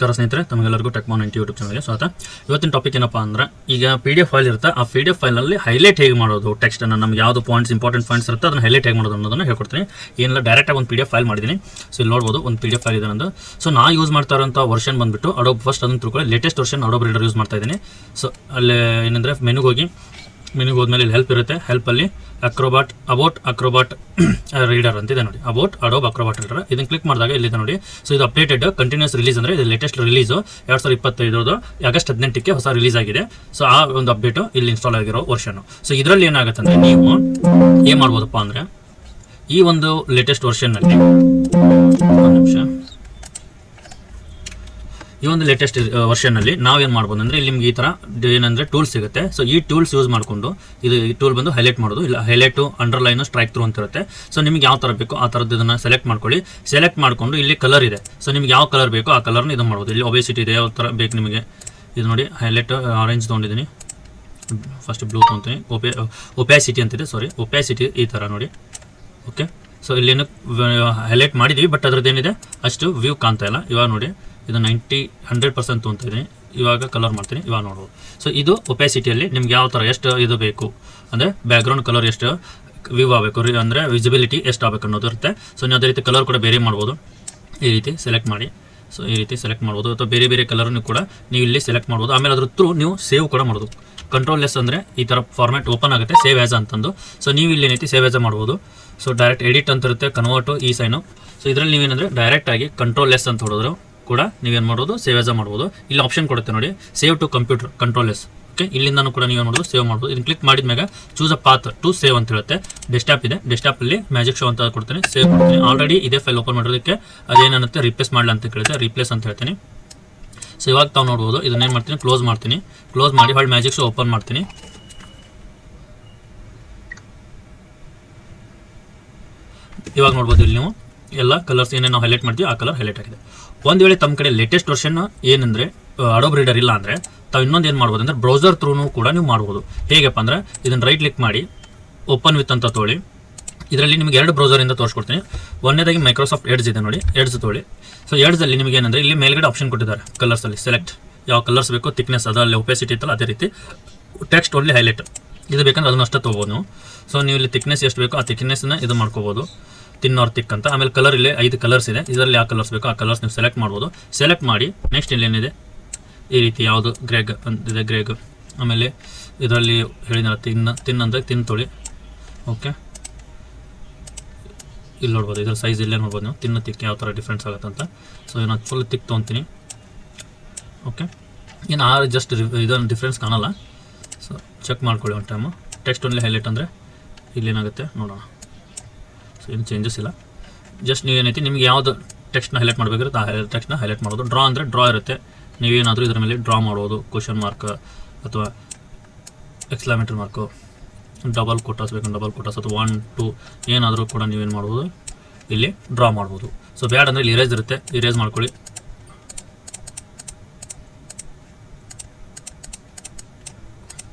ನಮಸ್ಕಾರ ಸ್ನೇಹಿತರೆ, ತಮಗೆಲ್ಲರಿಗೂ ಟೆಕ್ಮೋ ನೈಂಟಿ ಯೂಟ್ಯೂಬ್ ಚಾನಲ್ಗೆ ಸ್ವಾಗತ. ಇವತ್ತಿನ ಟಾಪಿಕ್ ಏನಪ್ಪ ಅಂದ್ರೆ, ಈಗ ಪಿ ಡಿ ಎಫ್ ಫೈಲ್ ಇರುತ್ತೆ. ಆ ಪಿ ಡಿ ಎಫ್ ಫೈಲಲ್ಲಿ ಹೈಲೈಟ್ ಹೇಗೆ ಮಾಡೋದು ಟೆಕ್ಸ್ಟ್ ಅನ್ನು ನಮ್ಗೆ ಯಾವುದು ಪಾಯಿಂಟ್ಸ್ ಇಂಪಾರ್ಟೆಂಟ್ ಪಾಯಿಂಟ್ಸ್ ಇರುತ್ತೆ, ಅದನ್ನು ಹೈಲೈಟ್ ಹೇಗೆ ಮಾಡೋದು ಅನ್ನೋದನ್ನು ಹೇಳ್ಕೊಡ್ತೀನಿ. ಏನಿಲ್ಲ ಡೈರೆಕ್ಟಾಗಿ ಒಂದು ಪಿ ಡಿ ಎಫ್ ಫೈಲ್ ಮಾಡಿದ್ದೀನಿ ಸೊ ಇಲ್ಲಿ ನೋಡ್ಬೋದು, ಒಂದು ಪಿ ಡಿ ಎಫ್ ಫೈಲ್ ಇದೆ ನಂದು. ಸೊ ನಾ ಯೂಸ್ ಮಾಡ್ತಾ ಇರೋಂಥ ವರ್ಷನ್ ಬಂದುಬಿಟ್ಟು ಅಡೋಬ್ ಫಸ್ಟ್ ಅದನ್ನು ತಿಳ್ಕೊಳ್ಳಿ. Latest version Adobe reader use ಮಾಡ್ತಾ ಇದ್ದೀನಿ. ಸೊ ಅಲ್ಲಿ ಏನಂದರೆ ಮೆನುಗೆ ಹೋಗಿ ಮೆನುಗೆ ಹೋದ್ಮೇಲೆ ಇಲ್ಲಿ ಹೆಲ್ಪ್ ಇರುತ್ತೆ. ಹೆಲ್ಪಲ್ಲಿ ಅಕ್ರೋಬಾಟ್ ಅಬೌಟ್ ಅಕ್ರೋಬಾಟ್ ರೀಡರ್ ಅಂತಿದೆ ನೋಡಿ. ಅಬೌಟ್ ಅಡೋಬ್ ಅಕ್ರೋಬಾಟ್ ರೀಡರ್ ಇದನ್ನು ಕ್ಲಿಕ್ ಮಾಡಿದಾಗ ಇಲ್ಲಿದೆ ನೋಡಿ. ಸೊ ಇದು ಅಪ್ಡೇಟೆಡ್ ಕಂಟಿನ್ಯೂಸ್ ರಿಲೀಸ್ ಅಂದರೆ ಇದು ಲೇಟೆಸ್ಟ್ ರಿಲೀಸು ಎರಡು ಸಾವಿರದ ಇಪ್ಪತ್ತೈದು ಆಗಸ್ಟ್ ಹದಿನೆಂಟಕ್ಕೆ ಹೊಸ ರಿಲೀಸ್ ಆಗಿದೆ. ಸೊ ಆ ಒಂದು ಅಪ್ಡೇಟು ಇಲ್ಲಿ ಇನ್ಸ್ಟಾಲ್ ಆಗಿರೋ ವರ್ಷನು ಸೊ ಇದರಲ್ಲಿ ಏನಾಗುತ್ತೆ ಅಂದರೆ ನೀವು ಏನು ಮಾಡ್ಬೋದಪ್ಪ ಅಂದರೆ ಈ ಒಂದು ಲೇಟೆಸ್ಟ್ ವರ್ಷನ್ನಲ್ಲಿ ಒಂದು ನಿಮಿಷ. ಈ ಒಂದು ಲೇಟೆಸ್ಟ್ ವರ್ಷನಲ್ಲಿ ನಾವೇನು ಮಾಡ್ಬೋದು ಅಂದರೆ ಇಲ್ಲಿ ನಿಮ್ಗೆ ಈ ಥರ ಏನಂದರೆ ಟೂಲ್ಸ್ ಸಿಗುತ್ತೆ. ಸೊ ಈ ಟೂಲ್ಸ್ ಯೂಸ್ ಮಾಡಿಕೊಂಡು ಇದು ಈ ಟೂಲ್ ಬಂದು ಹೈಲೈಟ್ ಮಾಡೋದು, ಇಲ್ಲ ಹೈಲೈಟು ಅಂಡರ್ಲೈನು ಸ್ಟ್ರೈಕ್ ಥ್ರೂ ಅಂತ ಇರುತ್ತೆ ಸೊ ನಿಮ್ಗೆ ಯಾವ ಥರ ಬೇಕೋ ಆ ಥರದ್ದು ಇದನ್ನು ಸೆಲೆಕ್ಟ್ ಮಾಡ್ಕೊಳ್ಳಿ. ಸೆಲೆಕ್ಟ್ ಮಾಡಿಕೊಂಡು ಇಲ್ಲಿ ಕಲರ್ ಇದೆ. ಸೊ ನಿಮ್ಗೆ ಯಾವ ಕಲರ್ ಬೇಕೋ ಆ ಕಲರ್ನ ಇದು ಮಾಡ್ಬೋದು. ಇಲ್ಲಿ ಒಬೇಸಿಟಿ ಇದೆ, ಯಾವ ಥರ ಬೇಕು ನಿಮಗೆ. ಇದು ನೋಡಿ ಹೈಲೈಟ್ ಆರೆಂಜ್ ತೊಗೊಂಡಿದ್ದೀನಿ. ಫಸ್ಟ್ ಬ್ಲೂ ತೊಗೊತೀನಿ. ಒಪೆ ಒಪ್ಯಾಸಿಟಿ ಅಂತಿದೆ ಸಾರಿ ಒಪ್ಯಾಸಿಟಿ ಈ ಥರ ನೋಡಿ. ಓಕೆ ಸೊ ಇಲ್ಲೇನು ಹೈಲೈಟ್ ಮಾಡಿದ್ದೀವಿ ಬಟ್ ಅದ್ರದ್ದು ಏನಿದೆ? ಅಷ್ಟು ವ್ಯೂ ಕಾಣ್ತಾ ಇಲ್ಲ. ಇವಾಗ ನೋಡಿ. ಇದು ನೈಂಟಿ ಹಂಡ್ರೆಡ್ ಪರ್ಸೆಂಟ್ ತೊಗೊತಿದ್ದೀನಿ ಇವಾಗ ಕಲರ್ ಮಾಡ್ತೀನಿ. ಇವಾಗ ನೋಡ್ಬೋದು. ಸೊ ಇದು ಒಪ್ಯಾಸಿಟಿಯಲ್ಲಿ ನಿಮ್ಗೆ ಯಾವ ಥರ ಎಷ್ಟು ಇದು ಬೇಕು? ಅಂದರೆ ಬ್ಯಾಕ್ಗ್ರೌಂಡ್ ಕಲರ್ ಎಷ್ಟು ವ್ಯೂ ಆಗಬೇಕು ರೀ ಅಂದರೆ ವಿಸಿಬಿಲಿಟಿ ಎಷ್ಟು ಆಗಬೇಕು ಅನ್ನೋದು ಇರುತ್ತೆ. ಸೊ ನೀವು ಅದೇ ರೀತಿ ಕಲರ್ ಕೂಡ ಬೇರೆ ಮಾಡ್ಬೋದು. ಈ ರೀತಿ ಸೆಲೆಕ್ಟ್ ಮಾಡಿ. ಸೊ ಈ ರೀತಿ ಸೆಲೆಕ್ಟ್ ಮಾಡ್ಬೋದು. ಅಥವಾ ಬೇರೆ ಬೇರೆ ಕಲರ್ನು ಕೂಡ ನೀವು ಇಲ್ಲಿ ಸೆಲೆಕ್ಟ್ ಮಾಡ್ಬೋದು. ಆಮೇಲೆ ಅದ್ರ ಥ್ರೂ ನೀವು ಸೇವ್ ಕೂಡ ಮಾಡ್ಬೋದು. ಕಂಟ್ರೋಲ್ ಎಸ್ ಅಂದರೆ ಈ ಥರ ಫಾರ್ಮ್ಯಾಟ್ ಓಪನ್ ಆಗುತ್ತೆ ಸೇವ್ ಆ್ಯಸ್ ಅಂತಂದು. ಸೊ ನೀವು ಇಲ್ಲಿ ಏನೈತಿ ಸೇವ್ ಆ್ಯಸ್ ಮಾಡ್ಬೋದು. ಸೊ ಡೈರೆಕ್ಟ್ ಎಡಿಟ್ ಅಂತ ಇರುತ್ತೆ ಕನ್ವರ್ಟು ಈ ಸೈನು ಸೊ ಇದರಲ್ಲಿ ನೀವೇನಂದರೆ ಡೈರೆಕ್ಟಾಗಿ ಕಂಟ್ರೋಲ್ ಎಸ್ ಅಂತ ಹೊಡೆದ್ರು. ಕೂಡ ನೀವೇನು ಮಾಡ್ಬೋದು ಸೇವ್ ಆ್ಯಸ್ ಮಾಡ್ಬೋದು. ಇಲ್ಲಿ ಆಪ್ಷನ್ ಕೊಡುತ್ತೆ ನೋಡಿ save to computer control S okay ಇಲ್ಲಿಂದನೂ ಕೂಡ ನೀವು ಮಾಡ್ಬೋದು ಸೇವ್ ಮಾಡ್ಬೋದು. ಇದನ್ನು ಕ್ಲಿಕ್ ಮ್ಯಾಗ choose a path to save ಅಂತ ಹೇಳುತ್ತೆ. ಡೆಸ್ಟಾಪ್ ಇದೆ. ಡೆಸ್ಟಾಪಲ್ಲಿ ಮ್ಯಾಜಿಕ್ ಶೋ ಅಂತ ಕೊಡ್ತೀನಿ. ಸೇವ್ ಕೊಡ್ತೀನಿ ಆಲ್ರೆಡಿ ಇದೇ ಫೈಲ್ ಓಪನ್ ಮಾಡೋದಕ್ಕೆ ಅದೇನಂತೆ ರಿಪ್ಲೇಸ್ ಮಾಡಲಿ ಅಂತ ಕೇಳುತ್ತೆ ರಿಪ್ಲೇಸ್ ಅಂತ ಹೇಳ್ತೀನಿ. ಸೊ ಇವಾಗ ತಾವು ನೋಡ್ಬೋದು ಇದನ್ನೇನು ಮಾಡ್ತೀನಿ ಕ್ಲೋಸ್ ಮಾಡ್ತೀನಿ. ಕ್ಲೋಸ್ ಮಾಡಿ ಹೊಳ್ಳಿ ಮ್ಯಾಜಿಕ್ ಶೋ ಓಪನ್ ಮಾಡ್ತೀನಿ. ಇವಾಗ ನೋಡ್ಬೋದು ಇಲ್ಲಿ ನೀವು. ಎಲ್ಲ ಕಲರ್ಸ್ ಏನೇನು ನಾವು ಹೈಲೈಟ್ ಮಾಡ್ತೀವಿ ಆ ಕಲರ್ ಹೈಲೈಟ್ ಆಗಿದೆ. ಒಂದು ವೇಳೆ ತಮ್ಮ ಕಡೆ ಲೇಟೆಸ್ಟ್ ವರ್ಷನ್ ಏನಂದರೆ ಅಡೋಬ್ ರೀಡರ್ ಇಲ್ಲ ಅಂದರೆ, ತಾವು ಇನ್ನೊಂದು ಏನು ಮಾಡ್ಬೋದು ಅಂದರೆ ಬ್ರೌಸರ್ ಥ್ರೂನು ಕೂಡ ನೀವು ಮಾಡ್ಬೋದು. ಹೇಗಪ್ಪ ಅಂದರೆ ಇದನ್ನು ರೈಟ್ ಕ್ಲಿಕ್ ಮಾಡಿ ಓಪನ್ ವಿತ್ ಅಂತ ತೊಗೊಳ್ಳಿ ಇದರಲ್ಲಿ ನಿಮಗೆ ಎರಡು ಬ್ರೌಸರಿಂದ ತೋರಿಸ್ಕೊಡ್ತೀನಿ. ಒಂದನೇದಾಗಿ ಮೈಕ್ರೋಸಾಫ್ಟ್ ಎಡ್ಸ್ ಇದೆ ನೋಡಿ ಎಡ್ಸ್ ತೊಗೊಳ್ಳಿ ಸೊ ಎಡ್ಸಲ್ಲಿ ನಿಮಗೆ ಏನಂದರೆ, ಇಲ್ಲಿ ಮೇಲ್ಗಡೆ ಆಪ್ಷನ್ ಕೊಟ್ಟಿದ್ದಾರೆ ಕಲರ್ಸಲ್ಲಿ ಸೆಲೆಕ್ಟ್ ಯಾವ ಕಲರ್ಸ್ ಬೇಕೋ ತಿಕ್ನೆಸ್ ಅದರಲ್ಲಿ ಒಪೆಸಿಟಿ ಇತ್ತಲ್ಲ, ಅದೇ ರೀತಿ ಟೆಕ್ಸ್ಟ್ ಓನ್ಲಿ ಹೈಲೈಟ್ ಇದು ಬೇಕಂದ್ರೆ ಅದನ್ನ ಅಷ್ಟೇ ತೊಗೋಬೋದು ನೀವು. ಸೊ ನೀವು ಇಲ್ಲಿ ತಿಕ್ನೆಸ್ ಎಷ್ಟು ಬೇಕೋ ಆ ತಿಕ್ನೆಸ್ನ ಇದು ಮಾಡ್ಕೋಬೋದು. ತಿನ್ ಆರ್ ಅಂತ. ಆಮೇಲೆ ಕಲರ್ ಇಲ್ಲಿ ಐದು ಕಲರ್ಸ್ ಇದೆ. ಇದರಲ್ಲಿ ಯಾವ ಕಲರ್ಸ್ ಬೇಕು ಆ ಕಲರ್ಸ್ ನೀವು ಸೆಲೆಕ್ಟ್ ಮಾಡ್ಬೋದು. ಸೆಲೆಕ್ಟ್ ಮಾಡಿ ನೆಕ್ಸ್ಟ್ ಇಲ್ಲಿ ಏನಿದೆ? ಈ ರೀತಿ ಯಾವುದು? ಗ್ರೇಗ್ ಅಂತಿದೆ ಗ್ರೆಗ್ ಆಮೇಲೆ ಇದರಲ್ಲಿ ಹೇಳಿದ ತಿನ್ನ ತಿನ್ ತೊಳಿ. ಓಕೆ ಇಲ್ಲಿ ನೋಡ್ಬೋದು ಇದ್ರ ಸೈಜ್ ಇಲ್ಲೇ ನೋಡ್ಬೋದು ನೀವು. ತಿನ್ನ ತಿಕ್ ಯಾವ ಥರ ಡಿಫ್ರೆನ್ಸ್ ಆಗುತ್ತೆ ಅಂತ. ಸೊ ನಾನು ಫುಲ್ ತಿಕ್ ತೊಗೊತೀನಿ. ಓಕೆ ಇನ್ನು ಆ ಜಸ್ಟ್ ಇದನ್ನು ಡಿಫ್ರೆನ್ಸ್ ಕಾಣಲ್ಲ. ಸೊ ಚೆಕ್ ಮಾಡ್ಕೊಳ್ಳಿ ಒಂದು ಟೈಮು ಟೆಕ್ಸ್ಟ್ ಓನ್ಲಿ ಹೈಲೈಟ್ ಅಂದರೆ ಇಲ್ಲೇನಾಗುತ್ತೆ? ನೋಡೋಣ. ಸೊ ಏನು ಚೇಂಜಸ್ ಇಲ್ಲ. ಜಸ್ಟ್ ನೀವೇನೈತಿ ನಿಮ್ಗೆ ಯಾವುದು ಟೆಕ್ಸ್ಟ್ನ ಹೈಲೈಟ್ ಮಾಡಬೇಕಿರುತ್ತೆ, ಆ ಟೆಕ್ಸ್ಟ್ನ ಹೈಲೈಟ್ ಮಾಡೋದು. ಡ್ರಾ ಅಂದರೆ ಡ್ರಾ ಇರುತ್ತೆ. ನೀವೇನಾದರೂ ಇದರ ಮೇಲೆ ಡ್ರಾ ಮಾಡೋದು ಕ್ವಶನ್ ಮಾರ್ಕ್ ಅಥವಾ ಎಕ್ಸ್ಲಾಮೇಟ್ರಿ ಮಾರ್ಕು ಡಬಲ್ ಕೋಟಾಸ್ ಬೇಕು ಡಬಲ್ ಕೋಟಸ್ ಅಥವಾ ಒನ್ ಟು ಏನಾದರೂ ಕೂಡ ನೀವೇನು ಮಾಡ್ಬೋದು, ಇಲ್ಲಿ ಡ್ರಾ ಮಾಡ್ಬೋದು. ಸೊ ಬ್ಯಾಡ್ ಅಂದರೆ ಇಲ್ಲಿ ಇರೇಜ್ ಇರುತ್ತೆ. ಇರೇಜ್ ಮಾಡ್ಕೊಳ್ಳಿ.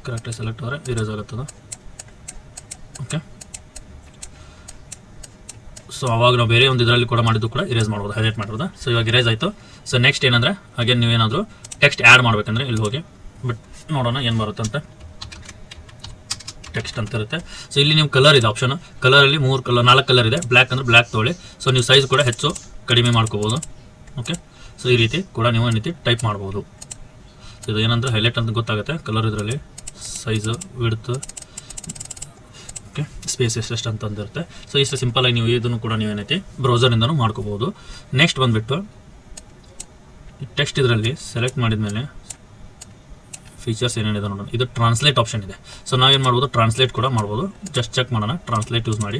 ಕರೆಕ್ಟಾಗಿ ಸೆಲೆಕ್ಟ್ ಆದರೆ ಇರೇಜ್ ಆಗುತ್ತದ ಓಕೆ ಸೊ ಅವಾಗ ನಾವು ಬೇರೆ ಒಂದು ಇದರಲ್ಲಿ ಕೂಡ ಮಾಡಿದ್ದು ಕೂಡ ಇರೇಸ್ ಮಾಡ್ಬೋದು ಹೈಲೈಟ್ ಮಾಡೋದು ಸೊ ಇವಾಗ ಇರೇಸ್ ಆಯಿತು. ಸೊ ನೆಕ್ಸ್ಟ್ ಏನಂದರೆ, ಹಾಗೆ ನೀವೇನಾದರೂ ಟೆಕ್ಸ್ಟ್ ಆ್ಯಡ್ ಮಾಡ್ಬೇಕಂದ್ರೆ ಇಲ್ಲಿ ಹೋಗಿ. ಬಟ್ ನೋಡೋಣ ಏನು ಬರುತ್ತೆ ಅಂತ. ಟೆಕ್ಸ್ಟ್ ಅಂತ ಇರುತ್ತೆ. ಸೊ ಇಲ್ಲಿ ನೀವು ಕಲರ್ ಇದೆ ಆಪ್ಷನ್ ಕಲರಲ್ಲಿ ಮೂರು ಕಲರ್ ನಾಲ್ಕು ಕಲರ್ ಇದೆ. ಬ್ಲ್ಯಾಕ್ ಅಂದರೆ ಬ್ಲ್ಯಾಕ್ ತೊಗೊಳ್ಳಿ. ಸೊ ನೀವು ಸೈಜ್ ಕೂಡ ಹೆಚ್ಚು ಕಡಿಮೆ ಮಾಡ್ಕೋಬೋದು. ಓಕೆ ಸೊ ಈ ರೀತಿ ಕೂಡ ನೀವು ರೀತಿ ಟೈಪ್ ಮಾಡ್ಬೋದು. ಇದು ಏನಂದ್ರೆ ಹೈಲೈಟ್ ಅಂತ ಗೊತ್ತಾಗುತ್ತೆ. ಕಲರ್ ಇದರಲ್ಲಿ ಸೈಜು ವಿಡ್ತು ಓಕೆ ಸ್ಪೇಸ್ ಎಷ್ಟೆಷ್ಟು ಅಂತ ಅಂದಿರುತ್ತೆ. ಸೊ ಇಷ್ಟು ಸಿಂಪಲಾಗಿ ನೀವು ಇದನ್ನು ಕೂಡ ನೀವು ಏನೈತಿ ಬ್ರೌಸರಿಂದನೂ ಮಾಡ್ಕೋಬೋದು ನೆಕ್ಸ್ಟ್ ಬಂದುಬಿಟ್ಟು ಟೆಕ್ಸ್ಟ್ ಇದರಲ್ಲಿ ಸೆಲೆಕ್ಟ್ ಮಾಡಿದ್ಮೇಲೆ ಫೀಚರ್ಸ್ ಏನೇನಿದೆ ನೋಡೋಣ. ಇದು ಟ್ರಾನ್ಸ್ಲೇಟ್ ಆಪ್ಷನ್ ಇದೆ. ಸೊ ನಾವೇನು ಮಾಡ್ಬೋದು ಟ್ರಾನ್ಸ್ಲೇಟ್ ಕೂಡ ಮಾಡ್ಬೋದು. ಜಸ್ಟ್ ಚೆಕ್ ಮಾಡೋಣ. ಟ್ರಾನ್ಸ್ಲೇಟ್ ಯೂಸ್ ಮಾಡಿ.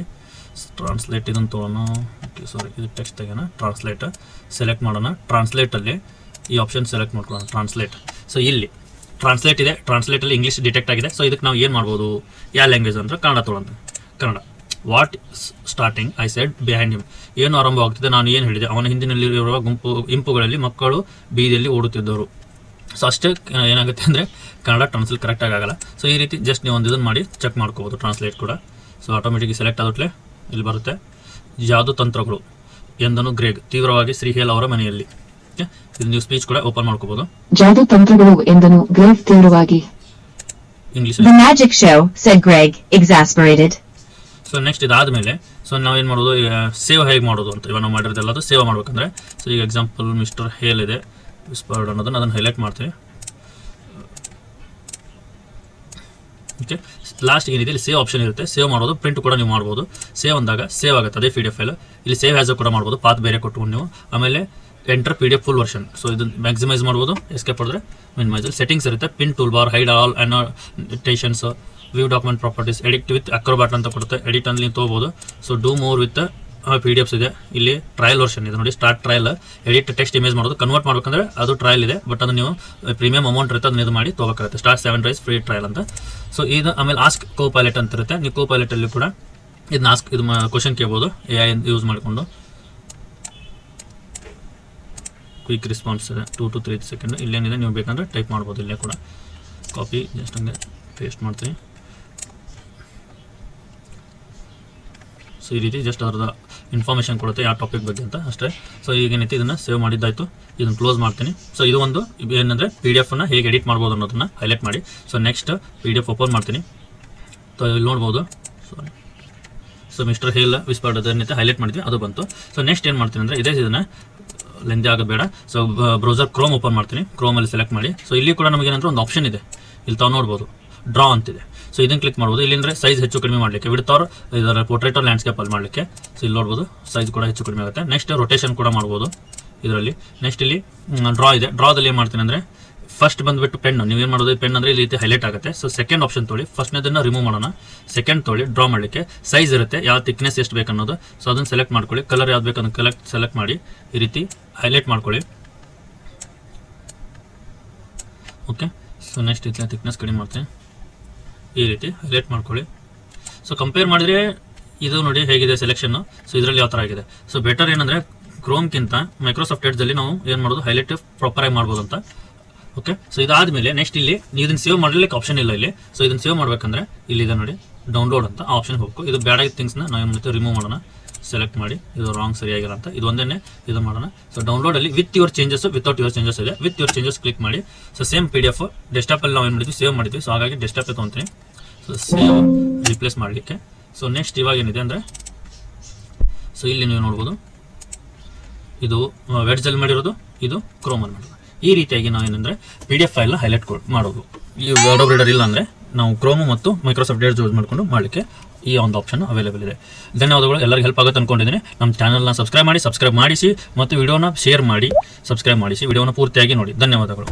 ಟ್ರಾನ್ಸ್ಲೇಟ್ ಇದನ್ನು ತೊಗೊಳೋಣ ಓಕೆ ಸಾರಿ ಇದು ಟೆಕ್ಸ್ಟ್ ತೆಗೋಣ ಟ್ರಾನ್ಸ್ಲೇಟ್ ಸೆಲೆಕ್ಟ್ ಮಾಡೋಣ. ಟ್ರಾನ್ಸ್ಲೇಟಲ್ಲಿ ಈ ಆಪ್ಷನ್ ಸೆಲೆಕ್ಟ್ ಮಾಡ್ಕೊಳ್ಳೋಣ. ಟ್ರಾನ್ಸ್ಲೇಟ್ ಸೊ ಇಲ್ಲಿ ಟ್ರಾನ್ಸ್ಲೇಟ್ ಇದೆ ಟ್ರಾನ್ಸ್ಲೇಟಲ್ಲಿ ಇಂಗ್ಲೀಷ್ ಡಿಟೆಕ್ಟ್ ಆಗಿದೆ. ಸೊ ಇದಕ್ಕೆ ನಾವು ಏನು ಮಾಡ್ಬೋದು? ಯಾವ ಲ್ಯಾಂಗ್ವೇಜ್ ಅಂದರೆ Kannada ತೊಗೊಳಂತ Kannada. What starting I said behind him ಏನು ಆರಂಭವಾಗ್ತಿದೆ ನಾನು ಏನು ಹೇಳಿದೆ? ಅವನ ಹಿಂದಿನಲ್ಲಿರುವ ಗುಂಪು, ಇಂಪುಗಳಲ್ಲಿ ಮಕ್ಕಳು ಬೀದಿಯಲ್ಲಿ ಓಡುತ್ತಿದ್ದರು. ಸೊ ಅಷ್ಟೇ ಏನಾಗುತ್ತೆ ಅಂದರೆ ಕನ್ನಡ ಟ್ರಾನ್ಸ್ಲೇಟ್ ಕರೆಕ್ಟಾಗಿ ಆಗಲ್ಲ. ಸೊ ಈ ರೀತಿ ಜಸ್ಟ್ ನೀವು ಒಂದು ಇದನ್ನು ಮಾಡಿ ಚೆಕ್ ಮಾಡ್ಕೋಬೋದು ಟ್ರಾನ್ಸ್ಲೇಟ್ ಕೂಡ. ಸೊ ಆಟೋಮೆಟಿಕ್ ಸೆಲೆಕ್ಟ್ ಆದಟ್ಲೆ ಇಲ್ಲಿ ಬರುತ್ತೆ. ಜಾದು ತಂತ್ರಗಳು ಎಂದನು ಗ್ರೇಗ್, ತೀವ್ರವಾಗಿ ಶ್ರೀಹೇಲ್ ಅವರ ಮನೆಯಲ್ಲಿ. ಓಕೆ ಇದು ನೀವು ಸ್ಪೀಚ್ ಕೂಡ ಓಪನ್ ಮಾಡ್ಕೋಬಹುದು ಜಾದು ತಂತ್ರಗಳು ಎಂದನು ಗ್ರೇಟ್ ತೀವ್ರವಾಗಿ. English The magic show, said Greg, exasperated. So next ಇದಾದಮೇಲೆ ಸೊ ಏನು ಮಾಡೋದು ಸೇವ್ ಹೇಗೆ ಮಾಡೋದು ಅಂತ ಇವಾಗ ನಾವು ಮಾಡಿರೋದೆಲ್ಲ ಅದು ಸೇವ್ ಮಾಡ್ಬೇಕಂದ್ರೆ ಸೊ ಈಗ ಎಕ್ಸಾಂಪಲ್ ಮಿಸ್ಟರ್ ಹೇಲ್ ಇದೆ ವಿಸ್ಪರ್ಡ್ ಅನ್ನೋದನ್ನ ಅದನ್ನು ಹೈಲೈಟ್ ಮಾಡ್ತೀವಿ. ಓಕೆ ಲಾಸ್ಟ್ ಏನಿದೆ ಇಲ್ಲಿ ಸೇವ್ ಆಪ್ಷನ್ ಇರುತ್ತೆ ಸೇವ್ ಮಾಡೋದು ಪ್ರಿಂಟ್ ಕೂಡ ನೀವು ಮಾಡ್ಬೋದು. ಸೇವ್ ಅಂದಾಗ ಸೇವ್ ಆಗುತ್ತೆ ಅದೇ ಪಿ ಡಿ ಎಫ್ ಫೈಲ್ ಇಲ್ಲಿ ಸೇವ್ ಹ್ಯಾಸ್ ಕೂಡ ಮಾಡ್ಬೋದು ಪಾತ್ ಬೇರೆ ಕೊಟ್ಟು ನೀವು. ಆಮೇಲೆ enter P D F full version so ಇದು ಮ್ಯಾಕ್ಸಿಮೈಸ್ ಮಾಡ್ಬೋದು ಎಸ್ಕೇಪ್ ಮಾಡಿದ್ರೆ ಮಿನಿಮೈಸ್ ಸೆಟ್ಟಿಂಗ್ಸ್ ಇರುತ್ತೆ pin toolbar hide all annotations view document properties edit with Acrobat ಅಂತ ಕೊಡುತ್ತೆ. ಎಡಿಟ್ ಅಲ್ಲಿ ನೀವು ತೊಗೋಬೋದು. So do more with P D Fs ಇದೆ. ಇಲ್ಲಿ ಟ್ರಯಲ್ ವರ್ಷನ್ ಇದೆ ನೋಡಿ start trial edit text image ಮಾಡೋದು. ಕನ್ವರ್ಟ್ ಮಾಡ್ಬೇಕಂದ್ರೆ ಅದು ಟ್ರಯಲ್ ಇದೆ ಬಟ್ ಅದು ನೀವು ಪ್ರೀಮಿಯಂ ಅಮೌಂಟ್ ಇರುತ್ತೆ, ಅದನ್ನ ಇದು ಮಾಡಿ ತೊಗೋಬೇಕಾಗುತ್ತೆ. Start seven rise free trial ಅಂತ. ಸೊ ಇದು ಆಮೇಲೆ ಆಸ್ಕ್ ಕೋ ಪೈಲೆಟ್ ಅಂತ ಇರುತ್ತೆ. ನೀವು ಕೋ ಅಲ್ಲಿ ಕೂಡ ಇದನ್ನ ಆಸ್ಕ್ ಇದು ಕ್ವಶನ್ ಕೇಳ್ಬೋದು ಎ ಐ ಯೂಸ್ ಮಾಡಿಕೊಂಡು. ಕ್ವಿಕ್ ರಿಸ್ಪಾನ್ಸ್ ಇದೆ. ಟೂ ಟು ತ್ರೀ ಸೆಕೆಂಡ್ ಇಲ್ಲೇನಿದೆ, ನೀವು ಬೇಕಂದ್ರೆ ಟೈಪ್ ಮಾಡ್ಬೋದು ಇಲ್ಲೇ ಕೂಡ. ಕಾಪಿ ಜಸ್ಟ್ ಹಂಗೆ ಪೇಸ್ಟ್ ಮಾಡ್ತೀನಿ. ಸೊ ಈ ರೀತಿ ಜಸ್ಟ್ ಅದ್ರದ್ದು ಇನ್ಫಾರ್ಮೇಷನ್ ಕೊಡುತ್ತೆ, ಯಾವ ಟಾಪಿಕ್ ಬಗ್ಗೆ ಅಂತ ಅಷ್ಟೇ. ಸೊ ಈಗ ಏನೈತಿ ಇದನ್ನು ಸೇವ್ ಮಾಡಿದ್ದಾಯಿತು. ಇದನ್ನು ಕ್ಲೋಸ್ ಮಾಡ್ತೀನಿ. ಸೊ ಇದು ಒಂದು ಏನಂದರೆ ಪಿ ಡಿ ಎಫನ್ನು ಹೇಗೆ ಎಡಿಟ್ ಮಾಡ್ಬೋದು ಅನ್ನೋದನ್ನು ಹೈಲೈಟ್ ಮಾಡಿ. So next P D F open ಮಾಡ್ತೀನಿ. ಸೊ ಇಲ್ಲಿ ನೋಡ್ಬೋದು. Sorry so mister Hale whispered ಅದನ್ನೈತೆ highlight ಮಾಡಿದ್ವಿ, ಅದು ಬಂತು. ಸೊ ನೆಕ್ಸ್ಟ್ ಏನು ಮಾಡ್ತೀನಿ ಅಂದರೆ, ಇದೇ ಇದನ್ನು ಲೆಂದಿ ಆಗೋದು ಸೊ ಬ್ರೌಸರ್ ಕ್ರೋಮ್ ಓಪನ್ ಮಾಡ್ತೀನಿ. ಕ್ರೋಮಲ್ಲಿ ಸೆಲೆಕ್ಟ್ ಮಾಡಿ. ಸೊ ಇಲ್ಲಿ ಕೂಡ ನಮಗೆ ಏನಂದ್ರೆ ಒಂದು ಆಪ್ಷನ್ ಇದೆ. ಇಲ್ಲಿ ತಾವು ನೋಡ್ಬೋದು. ಡ್ರಾ ಅಂತಿದೆ. ಸೊ ಇದನ್ನು ಕ್ಲಿಕ್ ಮಾಡ್ಬೋದು. ಇಲ್ಲಿಂದ್ರೆ ಸೈಜ್ ಹೆಚ್ಚು ಕಡಿಮೆ ಮಾಡಲಿಕ್ಕೆ. ವಿಡ್ತವ್ರು ಇದರ ಪೋರ್ಟ್ರೇಟ್ ಲ್ಯಾಂಡ್ಸ್ಕೇಪ್ ಅಲ್ಲಿ ಮಾಡಲಿಕ್ಕೆ. ಸೊ ಇಲ್ಲಿ ನೋಡ್ಬೋದು. ಸೈಜ್ ಕೂಡ ಹೆಚ್ಚು ಕಡಿಮೆ ಆಗುತ್ತೆ. ನೆಕ್ಸ್ಟ್ ರೊಟೇಷನ್ ಕೂಡ ಮಾಡ್ಬೋದು. ಇದರಲ್ಲಿ. ನೆಕ್ಸ್ಟ್ ಇಲ್ಲಿ ಡ್ರಾ ಇದೆ. ಡ್ರಾದಲ್ಲಿ ಏನು ಮಾಡ್ತೀನಿ ಅಂದರೆ ಫಸ್ಟ್ ಬಂದ್ಬಿಟ್ಟು ಪೆನ್ ನೀವು ನೀವೇನು ಮಾಡೋದು? ಪೆನ್ ಅಂದರೆ ಈ ರೀತಿ ಹೈಲೈಟ್ ಆಗುತ್ತೆ. ಸೊ ಸೆಕೆಂಡ್ ಆಪ್ಷನ್ ತೊಳಿ. ಫಸ್ಟ್ನೇದನ್ನು ರಿಮೂವ್ ಮಾಡೋಣ. ಸೆಕೆಂಡ್ ತೊಳಿ ಡ್ರಾ ಮಾಡಲಿಕ್ಕೆ. ಸೈಜ್ ಇರುತ್ತೆ. ಯಾವ ಥಿಕ್ನೆಸ್ ಎಷ್ಟು ಬೇಕು ಅನ್ನೋದು ಸೊ ಅದನ್ನು ಸೆಲೆಕ್ಟ್ ಮಾಡ್ಕೊಳ್ಳಿ. ಕಲರ್ ಯಾವ್ದು ಬೇಕು ಅದನ್ನು ಕಲೆಕ್ಟ್ ಸೆಲೆಕ್ಟ್ ಮಾಡಿ ಈ ರೀತಿ ಹೈಲೈಟ್ ಮಾಡ್ಕೊಳ್ಳಿ. ಓಕೆ ಸೊ ನೆಕ್ಸ್ಟ್ ಇದನ್ನ ಥಿಕ್ನೆಸ್ ಕಡಿಮೆ ಮಾಡ್ತೀನಿ. ಈ ರೀತಿ ಹೈಲೈಟ್ ಮಾಡ್ಕೊಳ್ಳಿ. ಸೊ ಕಂಪೇರ್ ಮಾಡಿದ್ರೆ ಇದು ನೋಡಿ ಹೇಗಿದೆ ಸೆಲೆಕ್ಷನ್ನು ಸೊ ಇದರಲ್ಲಿ ಯಾವ ಥರ ಆಗಿದೆ? ಸೊ ಬೆಟರ್ ಏನಂದರೆ ಕ್ರೋಮ್ಗಿಂತ ಮೈಕ್ರೋಸಾಫ್ಟ್ ಎಡ್ಜಲ್ಲಿ ನಾವು ಏನು ಮಾಡೋದು? ಹೈಲೈಟ್ ಪ್ರಾಪರಾಗಿ ಮಾಡ್ಬೋದು ಅಂತ ಓಕೆ ಸೊ ಇದಾದಮೇಲೆ ನೆಕ್ಸ್ಟ್ ಇಲ್ಲಿ ನೀವು ಇದನ್ನು ಸೇವ್ ಮಾಡಲಿಕ್ಕೆ ಆಪ್ಷನ್ ಇಲ್ಲ ಇಲ್ಲಿ. ಸೊ ಇದನ್ನು ಸೇವ್ ಮಾಡಬೇಕಂದ್ರೆ ಇಲ್ಲಿ ಇದೆ ನೋಡಿ ಡೌನ್ಲೋಡ್ ಅಂತ ಆಪ್ಷನ್ ಹೋಗ್ಬೇಕು. ಇದು ಬೇಡ ಥಿಂಗ್ಸ್ನ ನಾವು ಏನು ಮಾಡ್ತೀವಿ? ರಿಮೂವ್ ಮಾಡೋಣ. ಸೆಲೆಕ್ಟ್ ಮಾಡಿ. ಇದು ರಾಂಗ್ ಸರಿಯಾಗಿಲ್ಲ ಅಂತ. ಇದು ಒಂದೇ ಇದು ಮಾಡೋಣ. So ಡೌನ್ಲೋಡಲ್ಲಿ with your changes without your changes ಇದೆ. ವಿತ್ ಯುವರ್ ಚೇಂಜಸ್ ಕ್ಲಿಕ್ ಮಾಡಿ. So same P D F ಡೆಸ್ಟಾಪಲ್ಲಿ ನಾವು ಏನು ಮಾಡಿದ್ವಿ? ಸೇವ್ ಮಾಡಿದ್ವಿ. ಸೊ ಹಾಗಾಗಿ ಡೆಸ್ಟಾಪೇ ತೊಗೊತೀನಿ. ಸೊ ಸೇವ್ ರಿಪ್ಲೇಸ್ ಮಾಡಲಿಕ್ಕೆ. ಸೊ ನೆಕ್ಸ್ಟ್ ಇವಾಗ ಏನಿದೆ ಅಂದರೆ ಸೊ ಇಲ್ಲಿ ನೀವು ನೋಡ್ಬೋದು. ಇದು ವೆಡ್ಜಲ್ಲಿ ಮಾಡಿರೋದು, ಇದು ಕ್ರೋಮಲ್ಲಿ ಮಾಡಿರೋದು. ಈ ರೀತಿಯಾಗಿ ನಾವು ಏನಂದ್ರೆ ಪಿ ಡಿ ಎಫ್ ಫೈಲ್ನ ಹೈಲೈಟ್ ಮಾಡೋದು. ಈ ವರ್ಡ್ ರೀಡರ್ ಇಲ್ಲ ಅಂದರೆ ನಾವು ಕ್ರೋಮು ಮತ್ತು ಮೈಕ್ರೋಸಾಫ್ಟ್ ಡೇಟ್ ಯೂಸ್ ಮಾಡಿಕೊಂಡು ಮಾಡಲಿಕ್ಕೆ ಈ ಒಂದು ಆಪ್ಷನ್ ಅವೈಲೇಬಲ್ ಇದೆ. ಧನ್ಯವಾದಗಳು. ಎಲ್ಲರಿಗೂ ಹೆಲ್ಪ್ ಆಗುತ್ತೆ ಅನ್ಕೊಂಡಿದ್ದೀನಿ. ನಮ್ಮ ಚಾನಲ್ನ ಸಬ್ಸ್ಕ್ರೈಬ್ ಮಾಡಿ ಸಬ್ಸ್ಕ್ರೈಬ್ ಮಾಡಿಸಿ ಮತ್ತು ವಿಡಿಯೋನ ಶೇರ್ ಮಾಡಿ ಸಬ್ಸ್ಕ್ರೈಬ್ ಮಾಡಿಸಿ. ವಿಡಿಯೋನ ಪೂರ್ತಿಯಾಗಿ ನೋಡಿ. ಧನ್ಯವಾದಗಳು.